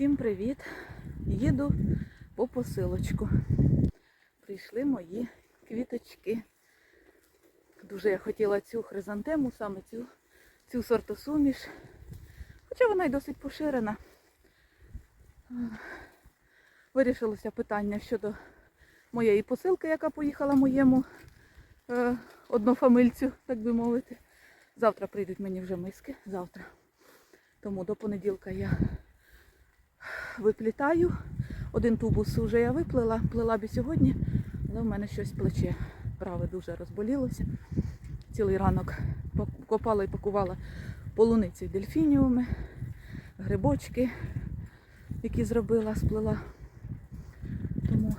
Всім привіт! Їду по посилочку. Прийшли мої квіточки. Дуже я хотіла цю хризантему, саме цю, цю сортосуміш. Хоча вона й досить поширена. Вирішилося питання щодо моєї посилки, яка поїхала моєму е, однофамильцю, так би мовити. Завтра прийдуть мені вже миски. Завтра. Тому до понеділка я виплітаю. Один тубус вже я виплила, плела б і сьогодні, але в мене щось плече праве дуже розболілося. Цілий ранок копала і пакувала полуниці дельфініуми, грибочки, які зробила, сплела. Тому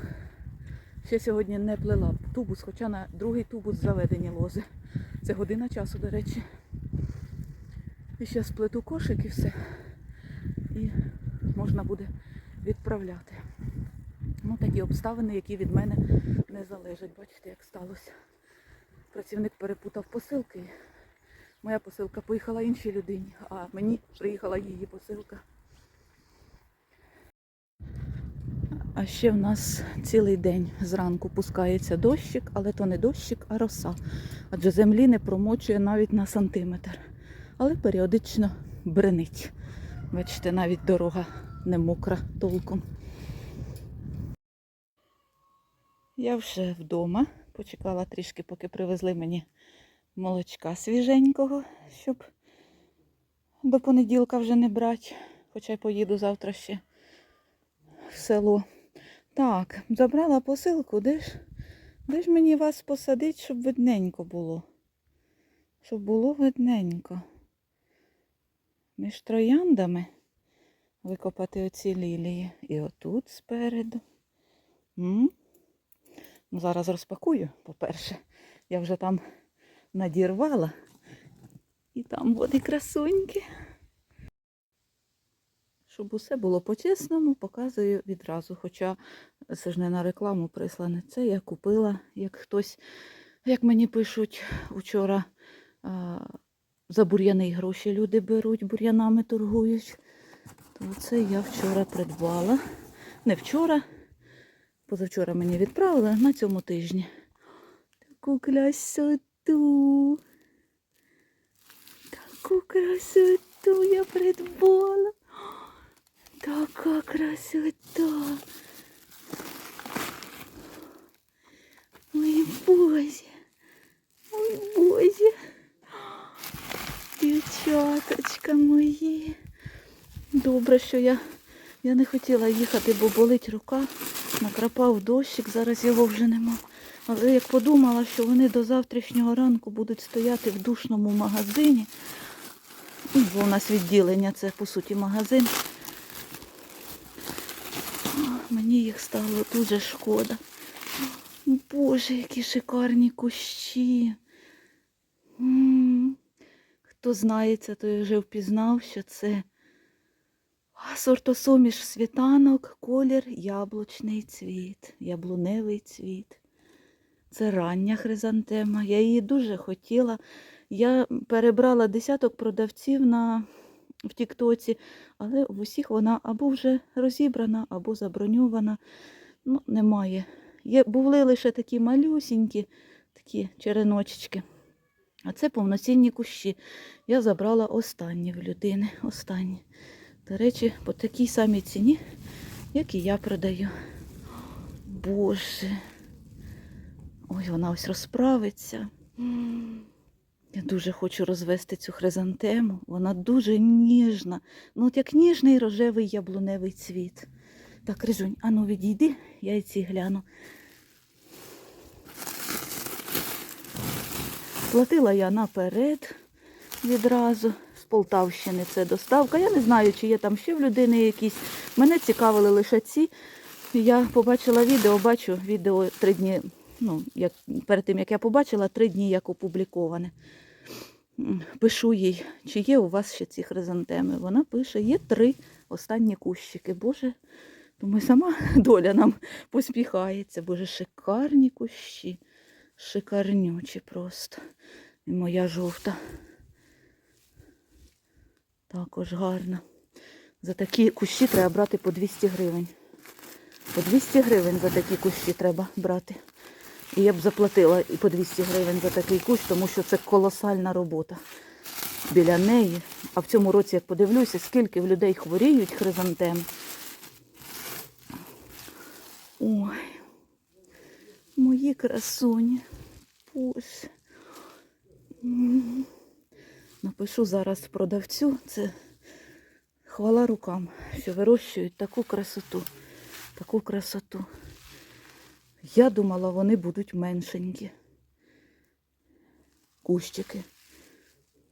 ще сьогодні не плела тубус, хоча на другий тубус заведені лози. Це година часу, до речі. І ще сплету кошик і все. І можна буде відправляти. Ну, такі обставини, які від мене не залежать. Бачите, як сталося. Працівник перепутав посилки. Моя посилка поїхала іншій людині, а мені приїхала її посилка. А ще в нас цілий день зранку пускається дощик, але то не дощик, а роса. Адже землі не промочує навіть на сантиметр. Але періодично бренить. Бачите, навіть дорога не мокра толком. Я вже вдома. Почекала трішки, поки привезли мені молочка свіженького, щоб до понеділка вже не брати. Хоча й поїду завтра ще в село. Так, забрала посилку, де ж, де ж мені вас посадити, щоб видненько було? Щоб було видненько. Між трояндами викопати оці лілії. І отут спереду. М? Ну, Зараз розпакую, по-перше. Я вже там надірвала. І там вони красуньки. Щоб усе було по-чесному, показую відразу. Хоча це ж не на рекламу прислане. Це я купила, як хтось, як мені пишуть вчора, за бур'яни гроші люди беруть, бур'янами торгують. То це я вчора придбала. Не вчора, позавчора мені відправили на цьому тижні. Таку красоту. Таку красоту я придбала. Така красота. Ой, Боже. Ой, Боже. Дівчаточка мої. Добре, що я, я не хотіла їхати, бо болить рука. Накрапав дощик, зараз його вже нема. Але як подумала, що вони до завтрашнього ранку будуть стояти в душному магазині, ну, бо у нас відділення це по суті магазин. Мені їх стало дуже шкода. Боже, які шикарні кущі. Хто знається, той вже впізнав, що це сортосуміш світанок, колір яблучний цвіт, яблуневий цвіт. Це рання хризантема. Я її дуже хотіла. Я перебрала десяток продавців на в Тіктоці, але в усіх вона або вже розібрана, або заброньована. Ну, немає. Є, Були лише такі малюсінькі, такі череночечки. А це повноцінні кущі. Я забрала останні в людини. Останні. До речі, по такій самій ціні, як і я продаю. Боже. Ой, вона ось розправиться. Я дуже хочу розвести цю хризантему. Вона дуже ніжна. Ну, от як ніжний рожевий яблуневий цвіт. Так, Рижунь, ану відійди, я і ці гляну. Платила я наперед відразу. Полтавщини це доставка. Я не знаю, чи є там ще в людини якісь. Мене цікавили лише ці. Я побачила відео, бачу відео три дні ну, як, перед тим, як я побачила, три дні як опубліковане. Пишу їй, чи є у вас ще ці хризантеми. Вона пише, є три останні кущики. Боже, думаю, сама доля нам поспіхається. Боже, шикарні кущі, шикарнючі просто. І моя жовта. Також гарна. За такі кущі треба брати по 200 гривень. По 200 гривень за такі кущі треба брати. І я б заплатила і по 200 гривень за такий кущ, тому що це колосальна робота біля неї. А в цьому році, як подивлюся, скільки в людей хворіють хризантем. Ой, мої красуні. Боже. Напишу зараз продавцю. Це хвала рукам, що вирощують таку красоту. Таку красоту. Я думала, вони будуть меншенькі. Кущики.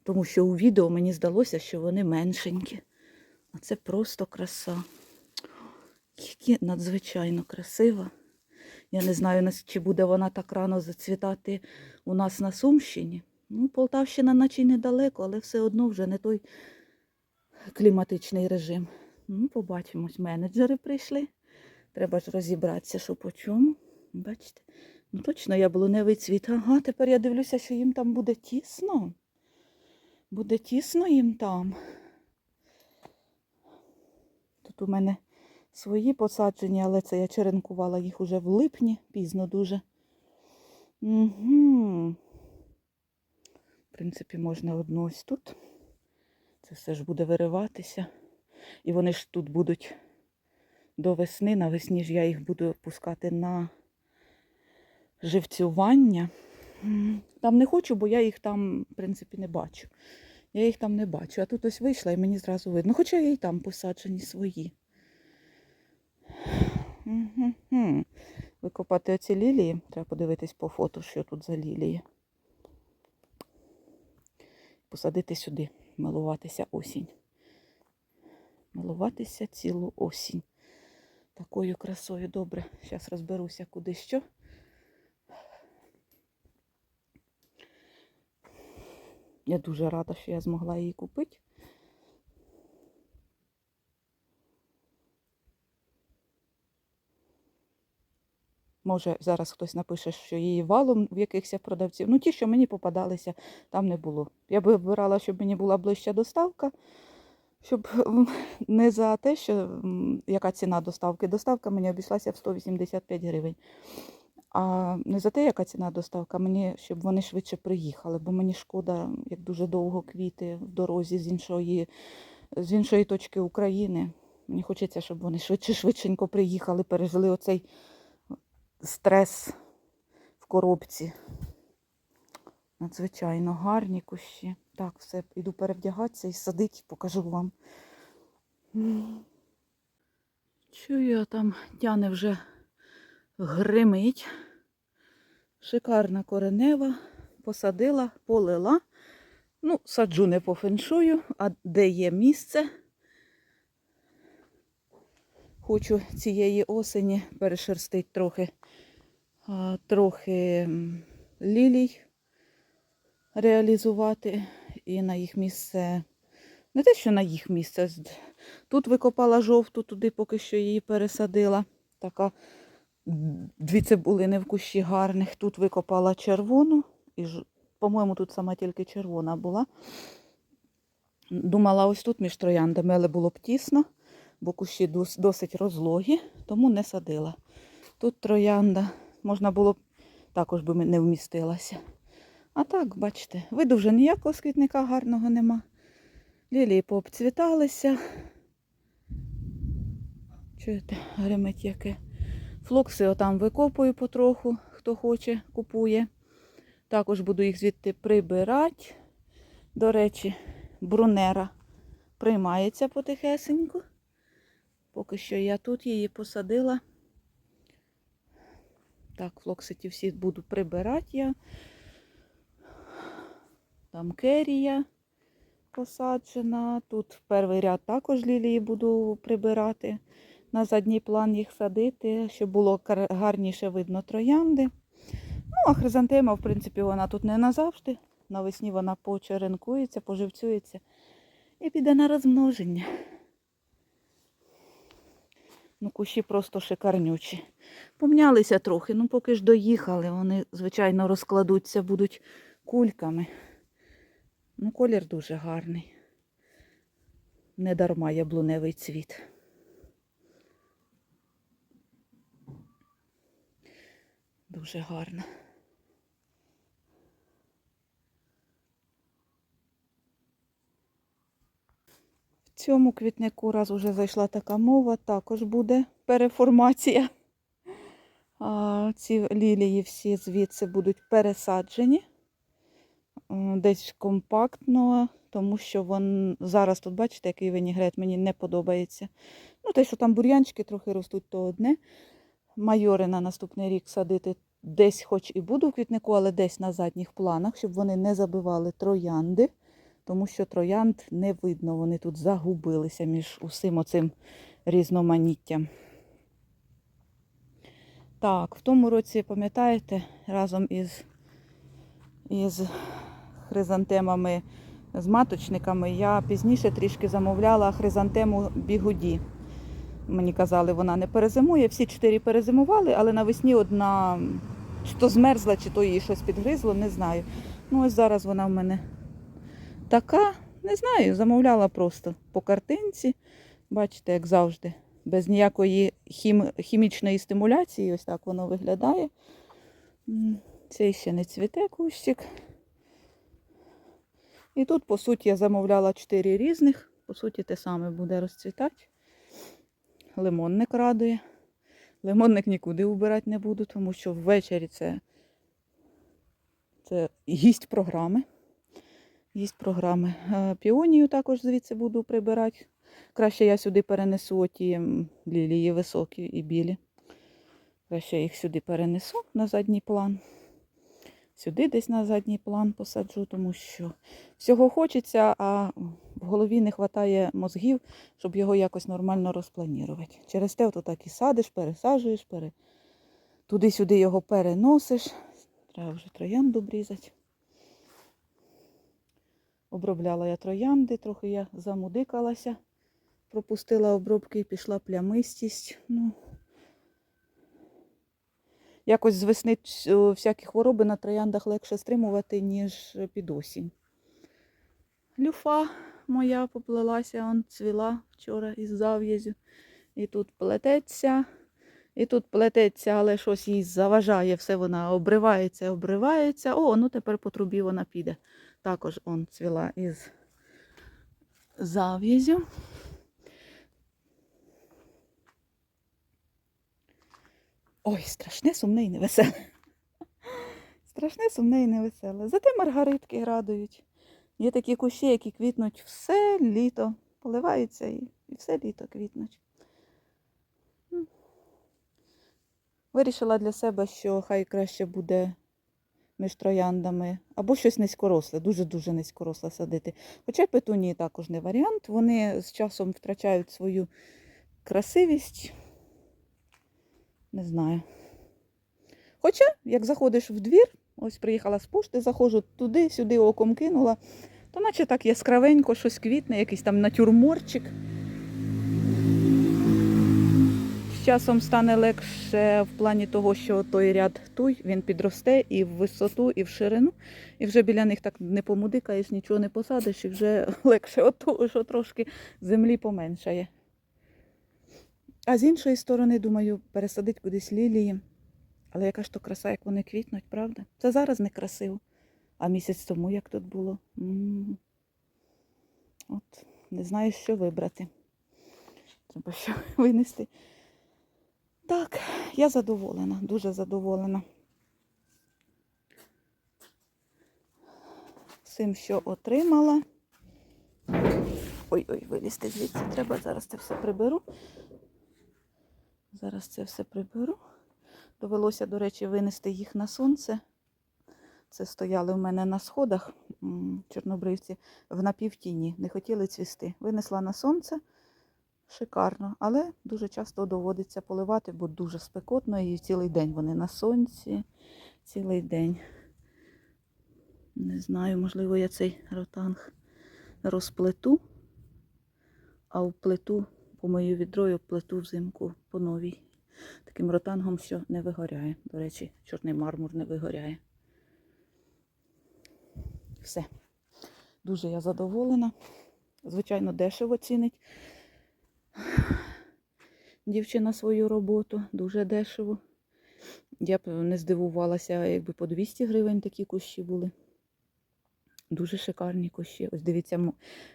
Тому що у відео мені здалося, що вони меншенькі. А це просто краса. Які надзвичайно красива. Я не знаю, чи буде вона так рано зацвітати у нас на Сумщині. Ну, Полтавщина наче й недалеко, але все одно вже не той кліматичний режим. Ну, побачимось. Менеджери прийшли. Треба ж розібратися, що по чому. Бачите? Ну точно яблуневий цвіт. Ага, тепер я дивлюся, що їм там буде тісно. Буде тісно їм там. Тут у мене свої посаджені, але це я черенкувала їх уже в липні, пізно дуже. Угу. Принципі, можна одну ось тут. Це все ж буде вириватися. І вони ж тут будуть до весни. Навесні ж я їх буду пускати на живцювання. Там не хочу, бо я їх там, в принципі, не бачу. Я їх там не бачу. А тут ось вийшла і мені зразу видно. Хоча я і там посаджені свої. Викопати оці лілії. Треба подивитись по фото, що тут за лілії. Посадити сюди, милуватися осінь. Милуватися цілу осінь. Такою красою добре. Зараз розберуся, куди що. Я дуже рада, що я змогла її купити. Може, зараз хтось напише, що її валом в якихось продавців. Ну, ті, що мені попадалися, там не було. Я би вибирала, щоб мені була ближча доставка, щоб не за те, що яка ціна доставки. Доставка мені обійшлася в 185 гривень. А не за те, яка ціна доставка, мені, щоб вони швидше приїхали, бо мені шкода, як дуже довго квіти в дорозі з іншої, з іншої точки України. Мені хочеться, щоб вони швидше швидшенько приїхали, пережили оцей стрес в коробці. Надзвичайно гарні кущі. Так, все, іду перевдягатися і садить, покажу вам. Чую, там тяне вже гримить. Шикарна коренева. Посадила, полила. Ну, саджу не по феншую, а де є місце. Хочу цієї осені перешерстити трохи, трохи лілій реалізувати і на їх місце. Не те, що на їх місце. Тут викопала жовту, туди поки що її пересадила. Така дві цибулини в кущі гарних. Тут викопала червону. І, по-моєму, тут сама тільки червона була. Думала, ось тут між трояндами, але було б тісно, бо кущі досить розлогі, тому не садила. Тут троянда, можна було б, також би не вмістилася. А так, бачите, виду вже ніякого сквітника гарного нема. Лілії пообцвіталися. Чуєте, гримить яке. Флокси отам викопую потроху, хто хоче, купує. Також буду їх звідти прибирати. До речі, брунера приймається потихесеньку. Поки що я тут її посадила. Так, флокситі всі буду прибирати я. Там керія посаджена. Тут перший ряд також лілії буду прибирати. На задній план їх садити, щоб було гарніше видно троянди. Ну, а хризантема, в принципі, вона тут не назавжди. Навесні вона почеренкується, поживцюється і піде на розмноження. Ну, кущі просто шикарнючі. Помнялися трохи, ну поки ж доїхали, вони, звичайно, розкладуться, будуть кульками. Ну, колір дуже гарний. Не дарма яблуневий цвіт. Дуже гарно. Цьому квітнику, раз уже зайшла така мова, також буде переформація. А, ці лілії всі звідси будуть пересаджені десь компактно, тому що вон зараз тут, бачите, який винігрет мені не подобається. Ну, те, що там бур'янчики трохи ростуть, то одне. Майори на наступний рік садити десь, хоч і буду в квітнику, але десь на задніх планах, щоб вони не забивали троянди, тому що троянд не видно, вони тут загубилися між усім оцим різноманіттям. Так, в тому році, пам'ятаєте, разом із, із хризантемами, з маточниками, я пізніше трішки замовляла хризантему бігуді. Мені казали, вона не перезимує. Всі чотири перезимували, але навесні одна чи то змерзла, чи то її щось підгризло, не знаю. Ну, ось зараз вона в мене така, не знаю, замовляла просто по картинці. Бачите, як завжди, без ніякої хім... хімічної стимуляції, ось так воно виглядає. Цей ще не цвіте кущик. І тут, по суті, я замовляла чотири різних. По суті, те саме буде розцвітати. Лимонник радує. Лимонник нікуди убирати не буду, тому що ввечері це, це гість програми. Гість програми. Е, Піонію також звідси буду прибирати. Краще я сюди перенесу оті лілії високі і білі. Краще я їх сюди перенесу на задній план. Сюди десь на задній план посаджу, тому що всього хочеться, а в голові не вистачає мозгів, щоб його якось нормально розпланувати. Через те то так і садиш, пересаджуєш, пере... туди-сюди його переносиш. Треба вже троянду обрізати. Обробляла я троянди, трохи я замудикалася, пропустила обробки і пішла плямистість. Ну, якось з весни всякі хвороби на трояндах легше стримувати, ніж під осінь. Люфа моя поплелася, он цвіла вчора із зав'язю. І тут плететься, і тут плететься, але щось їй заважає, все вона обривається, обривається. О, ну тепер по трубі вона піде. Також он цвіла із зав'язю. Ой, страшне, сумне і невеселе. Страшне, сумне і невеселе. Зате маргаритки радують. Є такі кущі, які квітнуть все літо, поливаються і, все літо квітнуть. Вирішила для себе, що хай краще буде між трояндами або щось низькоросле, дуже-дуже низькоросле садити. Хоча петунії також не варіант. Вони з часом втрачають свою красивість. Не знаю. Хоча, як заходиш в двір, ось приїхала з пошти, заходжу туди, сюди оком кинула, то наче так яскравенько щось квітне, якийсь там натюрморчик. Часом стане легше в плані того, що той ряд туй, він підросте і в висоту, і в ширину. І вже біля них так не помудикаєш, нічого не посадиш, і вже легше от того, що трошки землі поменшає. А з іншої сторони, думаю, пересадити кудись лілії. Але яка ж то краса, як вони квітнуть, правда? Це зараз не красиво. А місяць тому як тут було. От, не знаю, що вибрати. Треба що винести. Так, я задоволена, дуже задоволена. Цим, що отримала. Ой-ой, вилізти звідси треба. Зараз це все приберу. Зараз це все приберу. Довелося, до речі, винести їх на сонце. Це стояли в мене на сходах чорнобривці в напівтіні. Не хотіли цвісти. Винесла на сонце. Шикарно, але дуже часто доводиться поливати, бо дуже спекотно і цілий день вони на сонці. Цілий день. Не знаю, можливо, я цей ротанг розплету, а вплету по мою відрою плету взимку по новій. Таким ротангом, що не вигоряє. До речі, чорний мармур не вигоряє. Все. Дуже я задоволена. Звичайно, дешево цінить дівчина свою роботу, дуже дешево. Я б не здивувалася, якби по 200 гривень такі кущі були. Дуже шикарні кущі. Ось дивіться,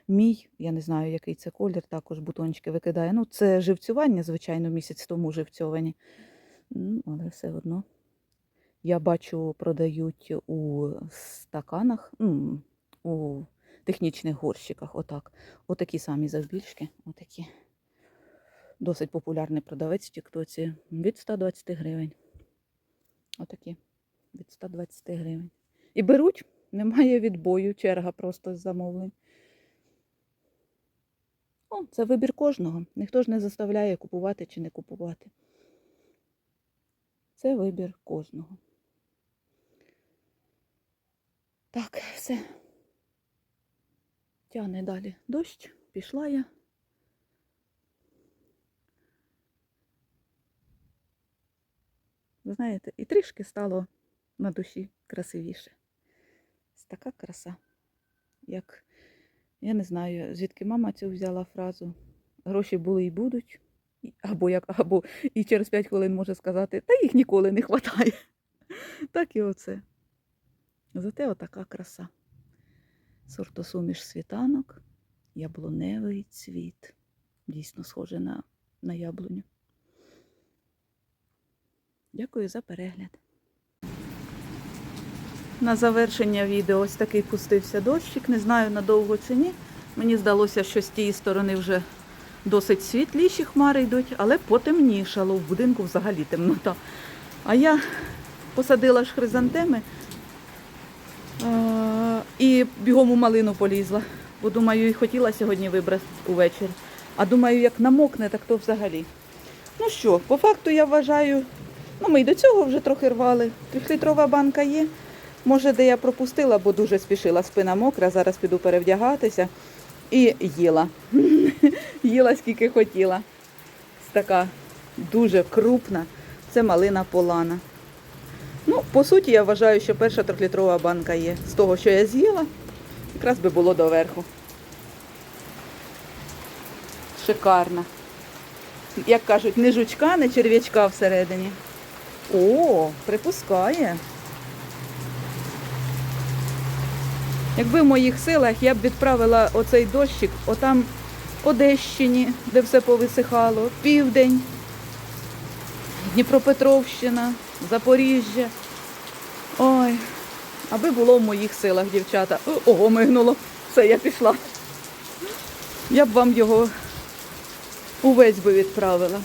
мій, я не знаю, який це колір, також бутончики викидає. Ну, це живцювання, звичайно, місяць тому живцьовані. Ну, але все одно. Я бачу, продають у стаканах, ну, у технічних горщиках. Отак. Отакі самі завбільшки. Отакі. Досить популярний продавець в Тіктоці. Від 120 гривень. Отакі. Від 120 гривень. І беруть, немає відбою, черга просто з замовлень. О, це вибір кожного. Ніхто ж не заставляє купувати чи не купувати. Це вибір кожного. Так, все. Тягне далі дощ, пішла я. Знаєте, і трішки стало на душі красивіше. Ось така краса. Як я не знаю, звідки мама цю взяла фразу. Гроші були і будуть. Або як, або і через 5 хвилин може сказати, та їх ніколи не вистачає. Так і оце. Зате отака краса. Сортосуміш світанок, яблуневий цвіт. Дійсно схоже на, на яблуню. Дякую за перегляд. На завершення відео ось такий пустився дощик. Не знаю надовго чи ні. Мені здалося, що з тієї сторони вже досить світліші хмари йдуть, але потемнішало. В будинку взагалі темнота. А я посадила ж хризантеми і бігом у малину полізла. Бо думаю, і хотіла сьогодні вибрати увечері. А думаю, як намокне, так то взагалі. Ну що, по факту я вважаю, ну ми й до цього вже трохи рвали. Трьохлітрова банка є. Може, де я пропустила, бо дуже спішила, спина мокра, зараз піду перевдягатися. І їла. їла скільки хотіла. Така дуже крупна. Це малина полана. Ну, по суті, я вважаю, що перша трьохлітрова банка є. З того, що я з'їла, якраз би було доверху. Шикарна. Як кажуть, не жучка, не черв'ячка всередині. О, припускає. Якби в моїх силах я б відправила оцей дощик отам Одещині, де все повисихало, південь, Дніпропетровщина, Запоріжжя. Ой, аби було в моїх силах, дівчата. Ого, мигнуло. Все, я пішла. Я б вам його увесь би відправила.